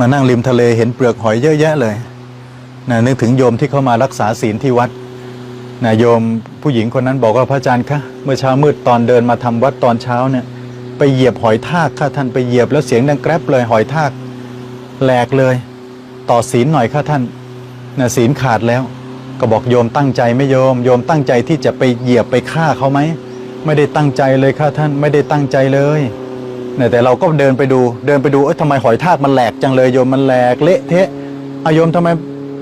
มานั่งริมทะเลเห็นเปลือกหอยเยอะแยะเลยนะนึกถึงโยมที่เข้ามารักษาศีลที่วัดนะโยมผู้หญิงคนนั้นบอกว่าพระอาจารย์คะเมื่อเช้ามืดตอนเดินมาทำวัดตอนเช้าเนี่ยไปเหยียบหอยทากค่ะท่านไปเหยียบแล้วเสียงดังแกรบเลยหอยทากแหลกเลย ต่อศีลหน่อยค่ะท่านนะศีลขาดแล้วก็บอกโยมตั้งใจไม่โยม โยมตั้งใจที่จะไปเหยียบไปฆ่าเขาไหมไม่ได้ตั้งใจเลยค่ะท่านไม่ได้ตั้งใจเลย เนี่ยแต่เราก็เดินไปดูเดินไปดูเอ้ยทำไมหอยทากมันแหลกจังเลยโยมมันแหลกเละเทะเอาโยมทำไม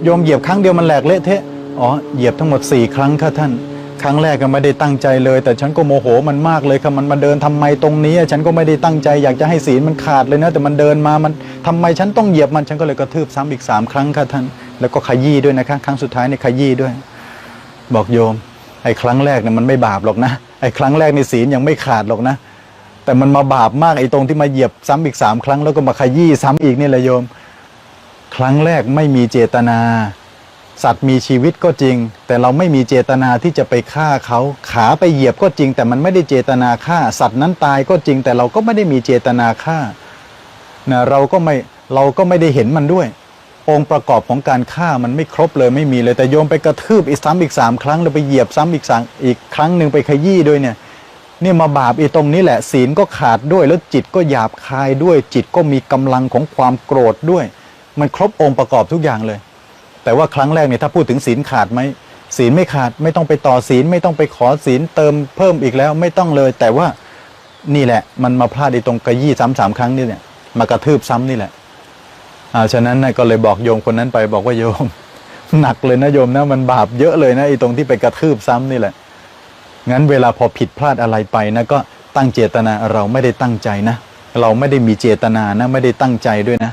โยมเหยียบครั้งเดียวมันแหลกเละเทะอ๋อเหยียบทั้งหมดสี่ครั้งค่ะท่าน ครั้งแรกก็ไม่ได้ตั้งใจเลย แต่ฉันก็โมโหมันมากเลยค่ะมันมาเดินทำไมตรงนี้ ฉันก็ไม่ได้ตั้งใจอยากจะให้ศีลมันขาดเลยนะแต่มันเดินมามันทำไมฉันต้องเหยียบมันฉันก็เลยกระทืบซ้ำอีกสามครั้งค่ะท่านแล้วก็ขยี้ด้วยนะคะครั้งสุดท้ายในขยี้ด้วย บอกโยมไอ้ครั้งแรกเนี่ยมันไม่บาปหรอกนะไอ้ครั้งแรกในศีลยังไม่ขาดหรอกนะ แต่มันมาบาปมากไอ้ตรงที่มาเหยียบซ้ำอีกสามครั้งแล้วก็มาขยี้ซ้ำอีกนี่แหละโยม ครั้งแรกไม่มีเจตนา สัตว์มีชีวิตก็จริง แต่เราไม่มีเจตนาที่จะไปฆ่าเขาขาไปเหยียบก็จริง แต่มันไม่ได้เจตนาฆ่า สัตว์นั้นตายก็จริง แต่เราก็ไม่ได้มีเจตนาฆ่านะเราก็ไม่เราก็ไม่ได้เห็นมันด้วย องค์ประกอบของการฆ่ามันไม่ครบเลยไม่มีเลยแต่โยมไปกระทืบอีกซ้ำอีกสามครั้งแล้วไปเหยียบซ้ำอีกสามอีกครั้งหนึ่งไปขยี้ด้วยเนี่ย นี่มาบาปอีตรงนี้แหละ ศีลก็ขาดด้วย แล้วจิตก็หยาบคายด้วย จิตก็มีกำลังของความโกรธด้วย มันครบองค์ประกอบทุกอย่างเลย แต่ว่าครั้งแรกเนี่ยถ้าพูดถึงศีลขาดไหมศีลไม่ขาดไม่ต้องไปต่อศีลไม่ต้องไปขอศีลเติมเพิ่มอีกแล้วไม่ต้องเลย แต่ว่านี่แหละ มันมาพลาดในตรงกระยี่ซ้ำสามครั้งนี่เนี่ยมากระทืบซ้ำนี่แหละอ่าฉะนั้นนะก็เลยบอกโยมคนนั้นไปบอกว่าโยม หนักเลยนะโยมนะมันบาปเยอะเลยนะไอ้ตรงที่ไปกระทืบซ้ำนี่แหละ งั้นเวลาพอผิดพลาดอะไรไปนะก็ตั้งเจตนาเราไม่ได้ตั้งใจนะ เราไม่ได้มีเจตนานะไม่ได้ตั้งใจด้วยนะ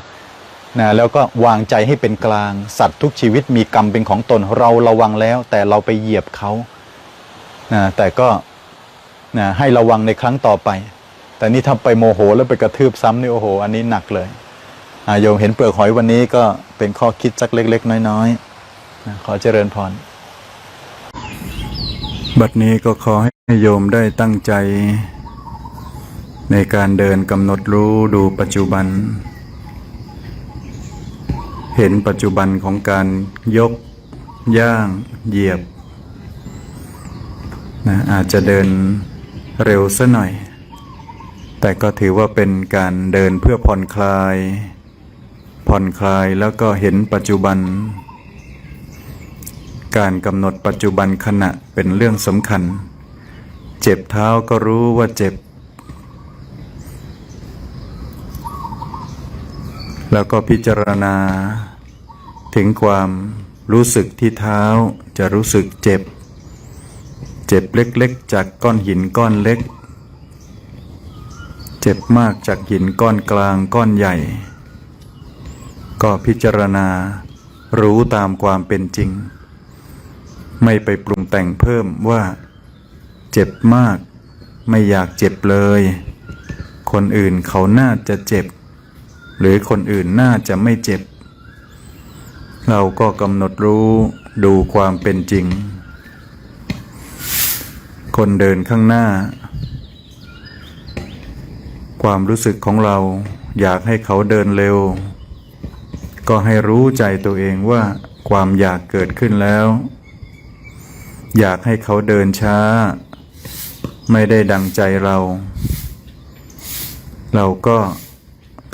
นะแล้วก็วางใจให้เป็นกลาง สัตว์ทุกชีวิตมีกรรมเป็นของตนเราระวังแล้ว แต่เราไปเหยียบเขานะแต่ก็นะให้ระวังในครั้งต่อไป แต่นี่ถ้าไปโมโหแล้วไปกระทืบซ้ำนี่โอ้โห อันนี้หนักเลยโยมเห็นเปลือกหอยวันนี้ก็เป็นข้อคิดสักเล็ก ๆ น้อยๆนะขอเจริญพร บัดนี้ก็ขอให้โยมได้ตั้งใจ ในการเดินกำหนดรู้ดูปัจจุบัน เห็นปัจจุบันของการยก ย่าง เหยียบนะอาจจะเดินเร็วซะหน่อย แต่ก็ถือว่าเป็นการเดินเพื่อผ่อนคลาย ผ่อนคลายแล้วก็เห็นปัจจุบัน การกำหนดปัจจุบันขณะเป็นเรื่องสำคัญ เจ็บเท้าก็รู้ว่าเจ็บ แล้วก็พิจารณา ถึงความรู้สึกที่เท้าจะรู้สึกเจ็บ เจ็บเล็กๆ จากก้อนหินก้อนเล็ก เจ็บมากจากหินก้อนกลางก้อนใหญ่ ก็พิจารณารู้ตามความเป็นจริง ไม่ไปปรุงแต่งเพิ่มว่า เจ็บมาก ไม่อยากเจ็บเลย คนอื่นเขาน่าจะเจ็บ หรือคนอื่นน่าจะไม่เจ็บ เราก็กำหนดรู้ดูความเป็นจริง คนเดินข้างหน้า ความรู้สึกของเราอยากให้เขาเดินเร็ว ก็ให้รู้ใจตัวเองว่าความอยากเกิดขึ้นแล้ว อยากให้เขาเดินช้า ไม่ได้ดังใจเรา เราก็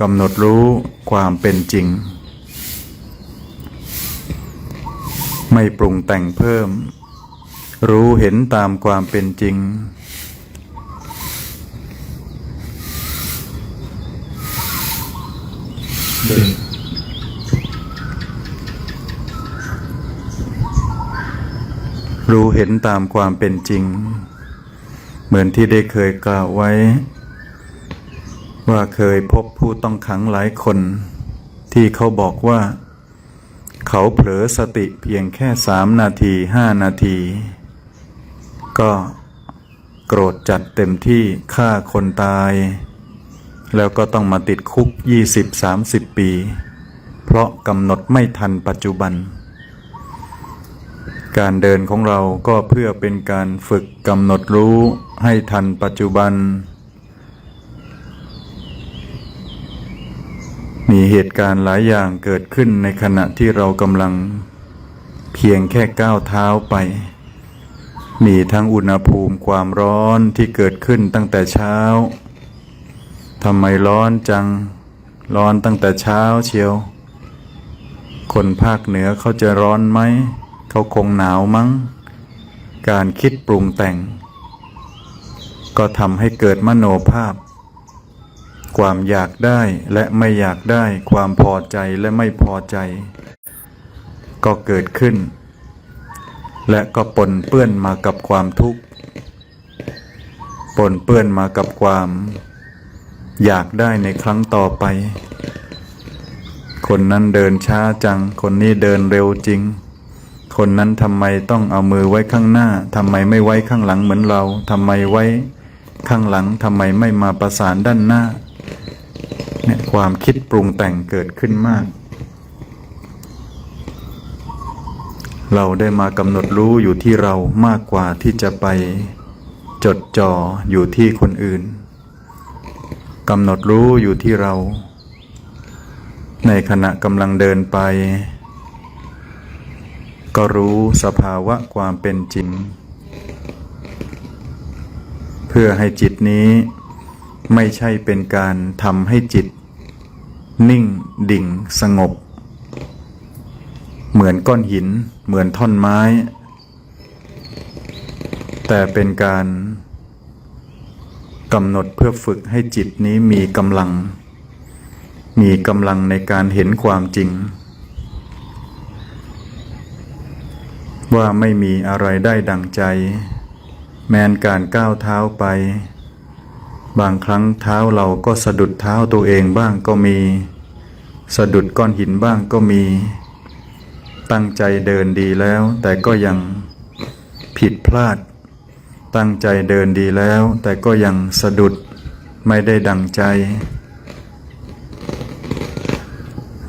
กำหนดรู้ความเป็นจริง ไม่ปรุงแต่งเพิ่ม รู้เห็นตามความเป็นจริง รู้เห็นตามความเป็นจริง เหมือนที่ได้เคยกล่าวไว้ ว่าเคยพบผู้ต้องขังหลายคน ที่เขาบอกว่า เขาเผลอสติเพียงแค่สามนาทีห้านาที ก็โกรธจัดเต็มที่ฆ่าคนตาย แล้วก็ต้องมาติดคุก 20-30 ปี เพราะกำหนดไม่ทันปัจจุบัน การเดินของเราก็เพื่อเป็นการฝึกกำหนดรู้ให้ทันปัจจุบัน มีเหตุการณ์หลายอย่างเกิดขึ้นในขณะที่เรากำลัง เพียงแค่ก้าวเท้าไป มีทั้งอุณหภูมิความร้อนที่เกิดขึ้นตั้งแต่เช้าทำไมร้อนจัง ร้อนตั้งแต่เช้าเชียว คนภาคเหนือเขาจะร้อนไหม เขาคงหนาวมั้ง การคิดปรุงแต่ง ก็ทำให้เกิดมโนภาพ ความอยากได้และไม่อยากได้ ความพอใจและไม่พอใจ ก็เกิดขึ้น และก็ปนเปื้อนมากับความทุกข์ปนเปื้อนมากับความ อยากได้ในครั้งต่อไป คนนั้นเดินช้าจัง คนนี้เดินเร็วจริง คนนั้นทำไมต้องเอามือไว้ข้างหน้าทำไมไม่ไว้ข้างหลังเหมือนเราทำไมไว้ข้างหลังทำไมไม่มาประสานด้านหน้าเนี่ยความคิดปรุงแต่งเกิดขึ้นมาก เราได้มากำหนดรู้อยู่ที่เรามากกว่าที่จะไปจดจ่ออยู่ที่คนอื่นกำหนดรู้อยู่ที่เรา ในขณะกำลังเดินไป ก็รู้สภาวะความเป็นจริง เพื่อให้จิตนี้ไม่ใช่เป็นการทำให้จิต นิ่งดิ่งสงบ เหมือนก้อนหิน เหมือนท่อนไม้ แต่เป็นการกำหนดเพื่อฝึกให้จิตนี้มีกำลัง มีกำลังในการเห็นความจริง ว่าไม่มีอะไรได้ดังใจ แม้นการก้าวเท้าไป บางครั้งเท้าเราก็สะดุดเท้าตัวเองบ้างก็มี สะดุดก้อนหินบ้างก็มี ตั้งใจเดินดีแล้ว แต่ก็ยังผิดพลาด ตั้งใจเดินดีแล้ว แต่ก็ยังสะดุดไม่ได้ดังใจ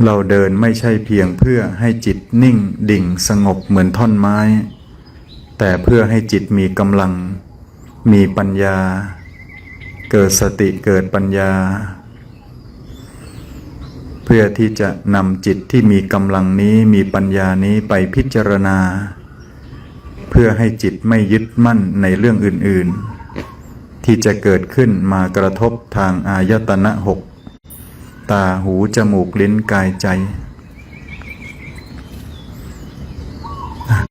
เราเดินไม่ใช่เพียงเพื่อให้จิตนิ่งดิ่งสงบเหมือนท่อนไม้ แต่เพื่อให้จิตมีกำลัง มีปัญญา เกิดสติเกิดปัญญา เพื่อที่จะนำจิตที่มีกำลังนี้มีปัญญานี้ไปพิจารณา เพื่อให้จิตไม่ยึดมั่นในเรื่องอื่น ๆ ที่จะเกิดขึ้นมากระทบทางอายตนะหก ตาหู จมูก ลิ้นกายใจ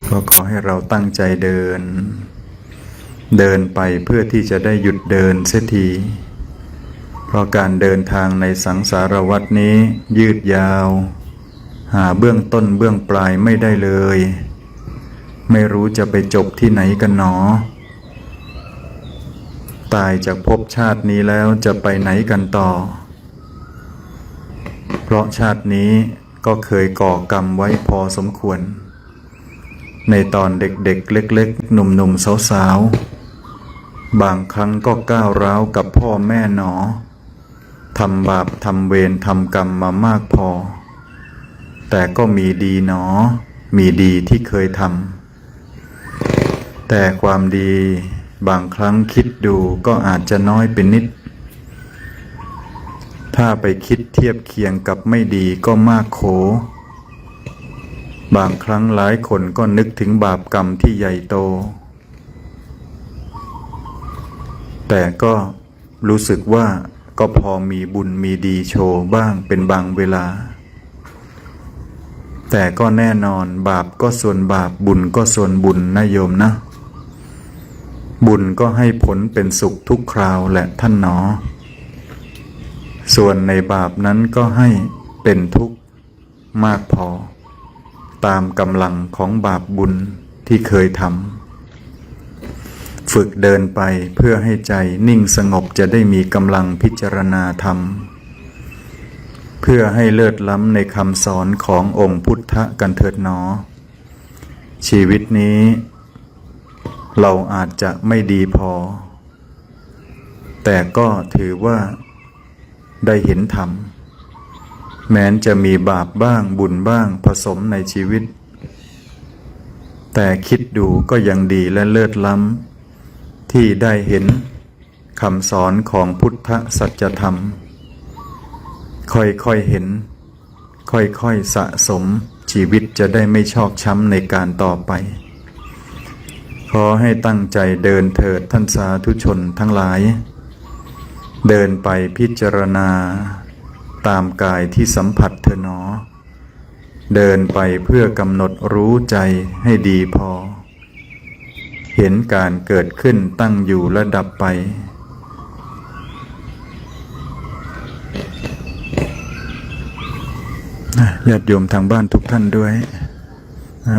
ก็ขอให้เราตั้งใจเดิน เดินไปเพื่อที่จะได้หยุดเดินเสียที เพราะการเดินทางในสังสารวัตนี้ยืดยาว หาเบื้องต้นเบื้องปลายไม่ได้เลย ไม่รู้จะไปจบที่ไหนกันหนอตายจากภพชาตินี้แล้วจะไปไหนกันต่อ เพราะชาตินี้ก็เคยก่อกรรมไว้พอสมควร ในตอนเด็กๆ เล็กๆ หนุ่มๆ สาวๆ บางครั้งก็ก้าวร้าวกับพ่อแม่หนอทำบาปทำเวรทำกรรมมามากพอ แต่ก็มีดีหนอ มีดีที่เคยทำแต่ความดีบางครั้งคิดดูก็อาจจะน้อยเป็นนิด ถ้าไปคิดเทียบเคียงกับไม่ดีก็มากโข บางครั้งหลายคนก็นึกถึงบาปกรรมที่ใหญ่โต แต่ก็รู้สึกว่าก็พอมีบุญมีดีโชว์บ้างเป็นบางเวลา แต่ก็แน่นอนบาปก็ส่วนบาปบุญก็ส่วนบุญนะโยมนะ บุญก็ให้ผลเป็นสุขทุกคราวแหละท่านหนอ ส่วนในบาปนั้นก็ให้เป็นทุกข์มากพอ ตามกำลังของบาปบุญที่เคยทำฝึกเดินไปเพื่อให้ใจนิ่งสงบจะได้มีกำลังพิจารณาธรรม เพื่อให้เลิศล้ำในคำสอนขององค์พุทธกันเถิดหนอ ชีวิตนี้ เราอาจจะไม่ดีพอ แต่ก็ถือว่า ได้เห็นธรรม แม้นจะมีบาปบ้างบุญบ้างผสมในชีวิต แต่คิดดูก็ยังดีและเลิศล้ำ ที่ได้เห็นคำสอนของพุทธสัจธรรม ค่อยๆเห็น ค่อยๆสะสมชีวิตจะได้ไม่ชอกช้ำในการต่อไป ขอให้ตั้งใจเดินเถิดท่านสาธุชนทั้งหลาย เดินไปพิจารณา ตามกายที่สัมผัสเธอหนอ เดินไปเพื่อกำหนดรู้ใจให้ดีพอ เห็นการเกิดขึ้นตั้งอยู่และดับไป ญาติโยมทางบ้านทุกท่านด้วย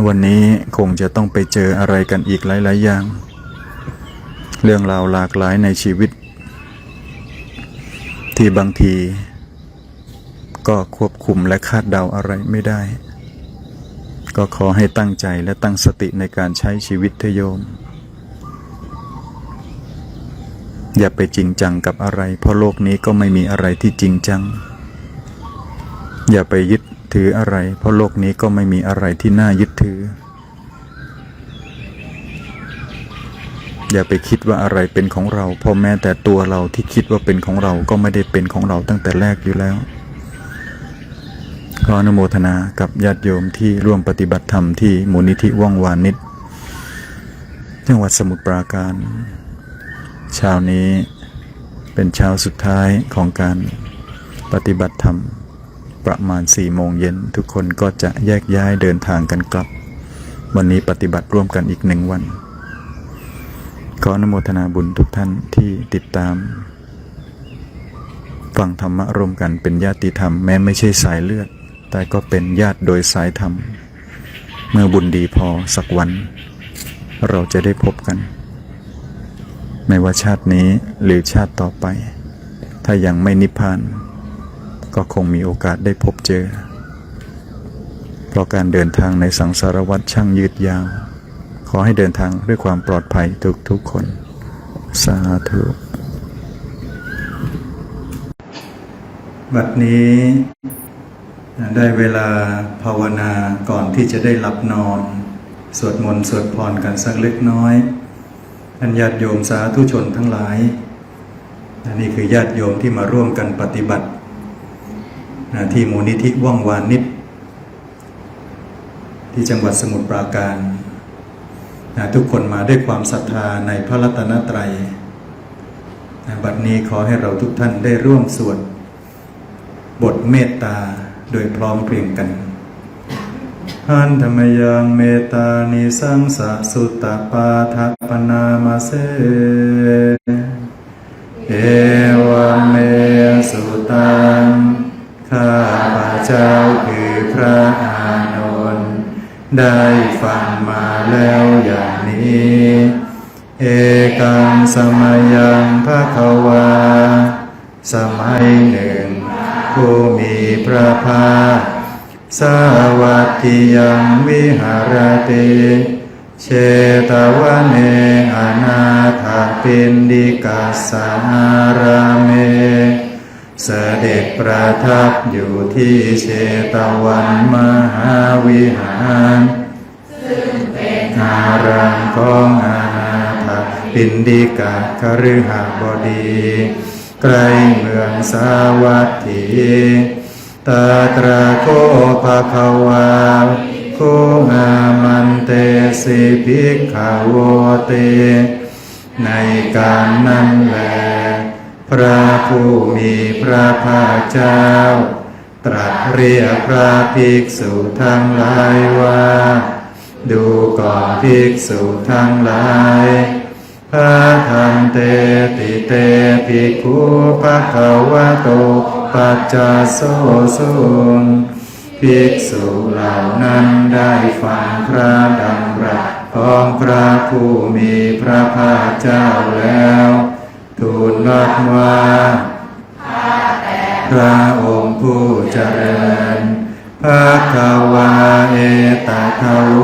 วันนี้คงจะต้องไปเจออะไรกันอีกหลาย ๆ อย่าง เรื่องราวหลากหลายในชีวิต ที่บางที ก็ควบคุมและคาดเดาอะไรไม่ได้ ก็ขอให้ตั้งใจและตั้งสติในการใช้ชีวิตเทโยม อย่าไปจริงจังกับอะไร เพราะโลกนี้ก็ไม่มีอะไรที่จริงจัง อย่าไปยึดถืออะไร เพราะโลกนี้ก็ไม่มีอะไรที่น่ายึดถือ อย่าไปคิดว่าอะไรเป็นของเราเพราะแม้แต่ตัวเราที่คิดว่าเป็นของเราก็ไม่ได้เป็นของเราตั้งแต่แรกอยู่แล้วขออนุโมทนากับญาติโยมที่ร่วมปฏิบัติธรรมที่มูลนิธิว่องวานิชจังหวัดสมุทรปราการเช้านี้เป็นเช้าสุดท้ายของการปฏิบัติธรรม ประมาณ4โมงเย็นทุกคนก็จะแยกย้ายเดินทางกันกลับ วันนี้ปฏิบัติร่วมกันอีกหนึ่งวัน ขออนุโมทนาบุญทุกท่านที่ติดตาม ฟังธรรมะร่วมกันเป็นญาติธรรมแม้ไม่ใช่สายเลือด แต่ก็เป็นญาติโดยสายธรรม เมื่อบุญดีพอสักวัน เราจะได้พบกัน ไม่ว่าชาตินี้หรือชาติต่อไป ถ้ายังไม่นิพพาน ก็คงมีโอกาสได้พบเจอ เพราะการเดินทางในสังสารวัฏช่างยืดยาว ขอให้เดินทางด้วยความปลอดภัยทุกทุกคน สาธุบัดนี้ได้เวลาภาวนาก่อนที่จะได้หลับนอน สวดมนต์สวดพรกันสักเล็กน้อยอันญาติโยมสาธุชนทั้งหลายอันนี้คือญาติโยมที่มาร่วมกันปฏิบัติ ที่มูลนิธิว่องวานนิดที่จังหวัดสมุทรปราการ นะทุกคนมาด้วยความศรัทธาในพระรัตนตรัยนะบัดนี้ขอให้เราทุกท่านได้ร่วมสวดบทเมตตาโดยพร้อมเพรียงกันหันธรรมยังเมตตานิสังสะสุตตปาทัปนามาเสเอวเมสุตังข้าพเจ้าคือพระ ได้ฟังมาแล้วอย่างนี้ เอกังสมัยยังพระควา สมัยหนึ่ง ผู้มีพระภาคสวัสดิยังวิหารติเชตวันเนอนาถปินดิกัสสารามเม เสด็จประทับอยู่ที่เชตวันมหาวิหาร ซึ่งเป็นอารามของอาณาถปินดิกะคฤหบดี ใกล้เมืองสาวัตถีตาตราโคภะควาโคอามันเตสิภิกขาวเต ในการนั้นแล พระผู้มีพระภาคเจ้า ตรัสเรียกพระภิกษุทั้งหลายว่า ดูก่อนภิกษุทั้งหลายพระธรรมเตติเตภิกขุภะคะวะโตปัจจโสสุงภิกษุเหล่านั้นได้ฟังพระดำรัสของพระผู้มีพระภาคเจ้าแล้ว ทูลรับว่าพระองค์ผู้เจริญพระคาวาเอตทาโว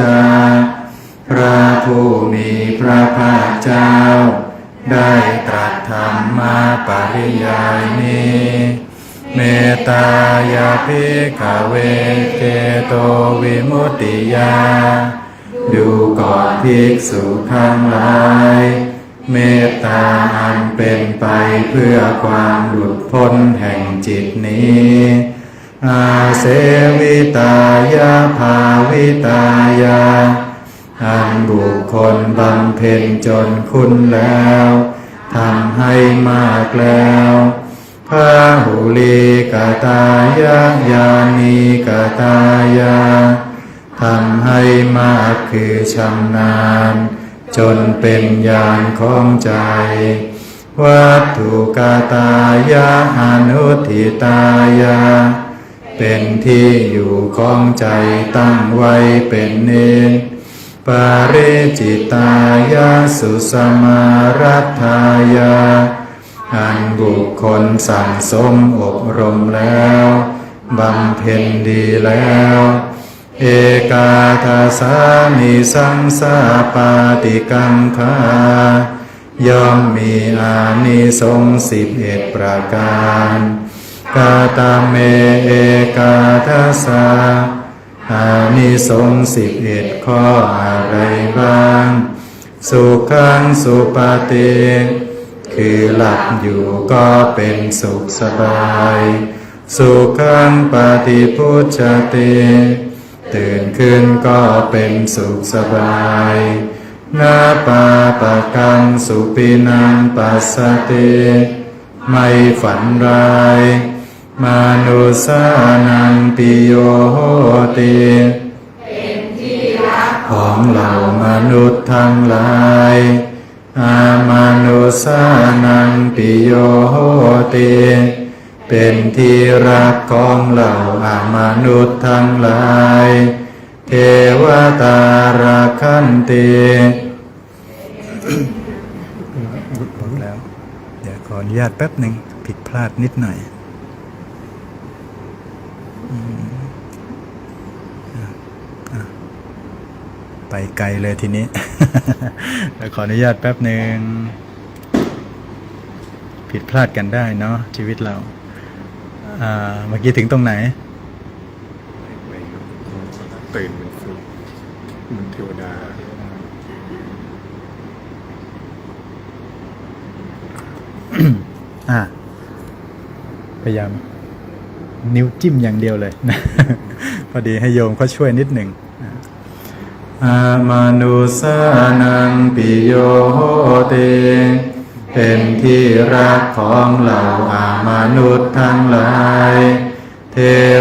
จาพระผู้มีพระภาคเจ้า ได้ตรัสธรรมมาปริยายนี้ เมตายาภิกเวเกโตวิมุตติยา ดูก่อนภิกษุทั้งหลาย เมตตาอันเป็นไปเพื่อความหลุดพ้นแห่งจิตนี้ อาเสวิตายาภาวิตายา อันบุคคลบำเพ็ญจนคุณแล้วทำให้มากแล้วพาหุลีกาตายายานีกาตายาทำให้มากคือชำนาญ จนเป็นญาณของใจ วัตถุกาตายาอนุทิตายาเป็นที่อยู่ของใจตั้งไว้เป็นเนนปาริจิตายาสุสมารัฐายาอันบุคคลสั่งสมอบรมแล้วบำเพ็ญดีแล้ว เอกาทาสานิสังสาปาติกังคาย่อมมีอานิสงส์สิบเอ็ดประการ กาตาเมเอกาทัสสะอานิสงส์สิบเอ็ดข้ออะไรบ้าง สุขังสุปาติคือหลับอยู่ก็เป็นสุขสบาย สุขังปฏิพุชติ ตื่นขึ้นก็เป็นสุขสบายนาปาปะกังสุปินังปัสสติไม่ฝันร้ายมนุสานังปิโยโหติของเหล่ามนุษย์ทั้งหลายอามนุสานังปิโยโหติ เป็นที่รักของเหล่าอามนุษย์ทั้งหลาย เทวตาราคันติหมแล้ว เดี๋ยวขออนุญาตแป๊บหนึ่งผิดพลาดนิดหน่อยไปไกลเลยทีนี้ขออนุญาตแป๊บหนึ่งผิดพลาดกันได้เนาะชีวิตเรา อ่าเมื่อกี้ถึงตรงไหน ไม่ครับตื่นเป็นฟุตเหมันเทวดา อ่า พยายาม นิ้วจิ้มอย่างเดียวเลยพอดีให้โยมเขาช่วยนิดหนึ่งอามานุสานังปิโยโหติ เป็นที่รักของเหล่าอามนุษย์ทั้งหลาย เท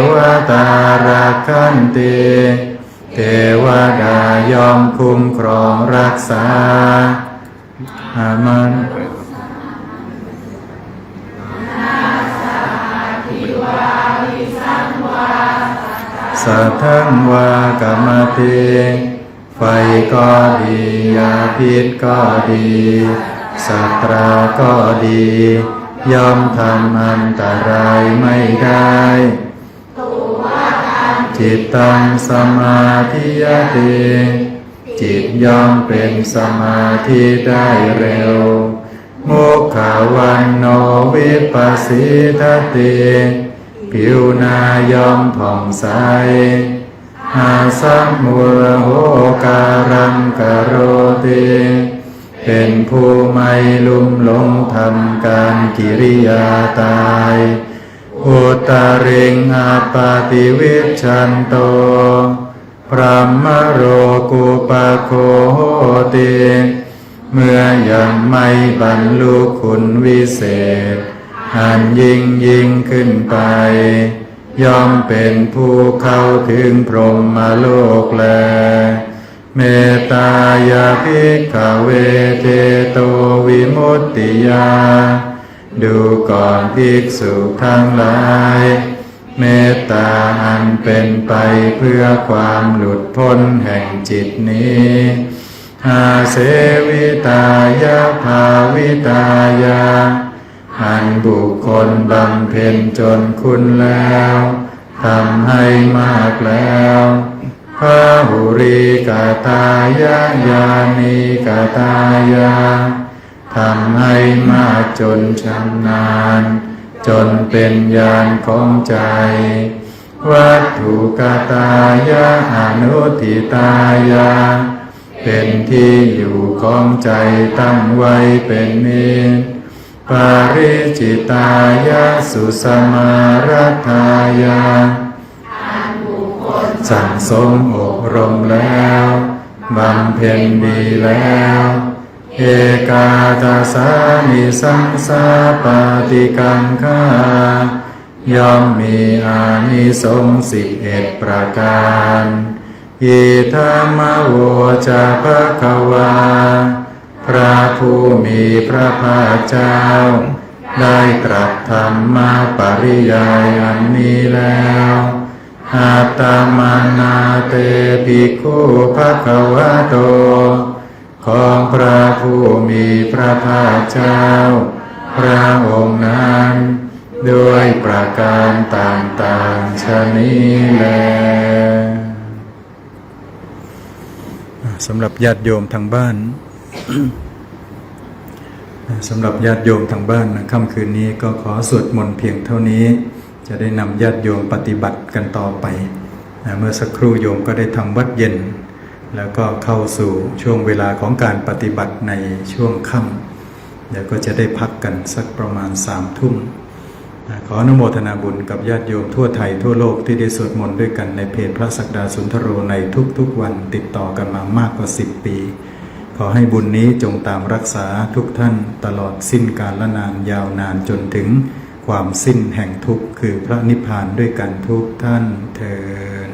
วตารักขันติเทวดายอมคุ้มครองรักษาอามันสัทธังวากรรมติไฟก็ดียาพิษก็ดี สัตราก็ดี ย่อมทำอันตรายไม่ได้จิตตังสมาธิยติจิตย่อมเป็นสมาธิได้เร็ว มุขาวันโนวิปัสสิทติผิวนายอมผ่องใสอาสัมมุลโหการังกโรติ เป็นผู้ไม่ลุ่มหลงทำการกิริยาตาย อุตริงอาปาติวิชันโต พรหมโรกุปโคโหติเมื่อยังไม่บรรลุคุณวิเศษอันยิ่งยิ่งขึ้นไป ย่อมเป็นผู้เข้าถึงพรหมโลกแล เมตตายาภิกขเวเทโตวิมุตติยา ดูก่อนภิกษุทั้งหลาย เมตตาอันเป็นไปเพื่อความหลุดพ้นแห่งจิตนี้อาเสวิตายาภาวิตายา อันบุคคลบำเพ็ญจนคุณแล้ว ทำให้มากแล้ว พระหุรีกาตายายานีกาตายาทำให้มากจนชำนาญ จนเป็นญาณของใจ วัตถุกาตายาอนุทิตายาเป็นที่อยู่ของใจตั้งไว้เป็นนิจปาริจิตายาสุสมารัตายา สั่งสมอบรมแล้วบำเพ็ญดีแล้ว เอกาตาสานิสังสาปาติกังคาย่อมมีอานิสงส์สิบเอ็ดประการอิธามโวจะภะคะวา พระผู้มีพระภาคเจ้า ได้ตรัสธรรมมาปริยายอันนี้แล้ว อาตมานาเตภิกขุภะคะวะโต ของพระผู้มีพระภาคเจ้า พระองค์นั้น ด้วยประการต่างๆชนี้แลสำหรับญาติโยมทางบ้านสำหรับญาติโยมทางบ้านนะค่ำคืนนี้ก็ขอสวดมนต์เพียงเท่านี้ จะได้นำญาติโยมปฏิบัติกันต่อไปนะเมื่อสักครู่โยมก็ได้ทำวัดเย็น แล้วก็เข้าสู่ช่วงเวลาของการปฏิบัติในช่วงค่ำเดี๋ยวก็จะได้พักกันสักประมาณสามทุ่มขออนุโมทนาบุญกับญาติโยมทั่วไทยทั่วโลกที่ได้สวดมนต์ด้วยกันในเพจพระศักดาสุนทโรในทุกๆวันติดต่อกันมามากกว่า 10 ปี ขอให้บุญนี้จงตามรักษาทุกท่านตลอดสิ้นกาลนานยาวนานจนถึง ความสิ้นแห่งทุกข์คือพระนิพพานด้วยกันทุกท่านเทอ